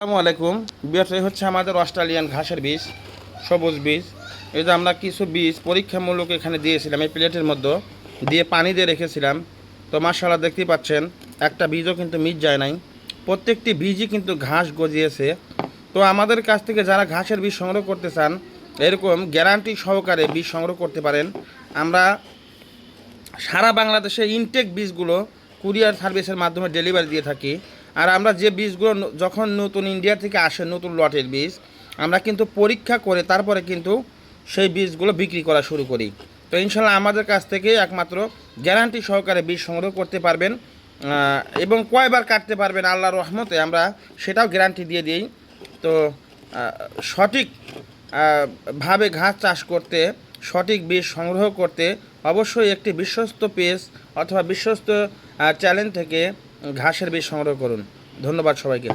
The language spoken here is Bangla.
আসসালামু আলাইকুম। বিয়ারটাই হচ্ছে আমাদের অস্ট্রেলিয়ান ঘাসের বীজ, সবুজ বীজ। এই যে আমরা কিছু বীজ পরীক্ষামূলক এখানে দিয়েছিলাম, এই প্লেটের মধ্যে দিয়ে পানি দিয়ে রেখেছিলাম। তো মার্শাল্লাহ দেখতেই পাচ্ছেন, একটা বীজও কিন্তু মিট যায় নাই। প্রত্যেকটি বীজই কিন্তু ঘাস গজিয়েছে। তো আমাদের কাছ থেকে যারা ঘাসের বীজ সংগ্রহ করতে চান, এরকম গ্যারান্টি সহকারে বীজ সংগ্রহ করতে পারেন। আমরা সারা বাংলাদেশে ইনটেক বীজগুলো কুরিয়ার সার্ভিসের মাধ্যমে ডেলিভারি দিয়ে থাকি। আর আমরা যে বীজগুলো যখন নতুন ইন্ডিয়া থেকে আসে নতুন লটের বীজ, আমরা কিন্তু পরীক্ষা করে তারপরে কিন্তু সেই বীজগুলো বিক্রি করা শুরু করি। তো ইনশাল্লাহ আমাদের কাছ থেকে একমাত্র গ্যারান্টি সহকারে বীজ সংগ্রহ করতে পারবেন এবং কয়বার কাটতে পারবেন আল্লাহ রহমতে আমরা সেটাও গ্যারান্টি দিয়ে দিই। তো সঠিক ভাবে ঘাস চাষ করতে, সঠিক বীজ সংগ্রহ করতে অবশ্যই একটি বিশ্বস্ত পেজ অথবা বিশ্বস্ত চ্যানেল থেকে ঘাসের বীজ সংগ্রহ করুন। ধন্যবাদ সবাইকে।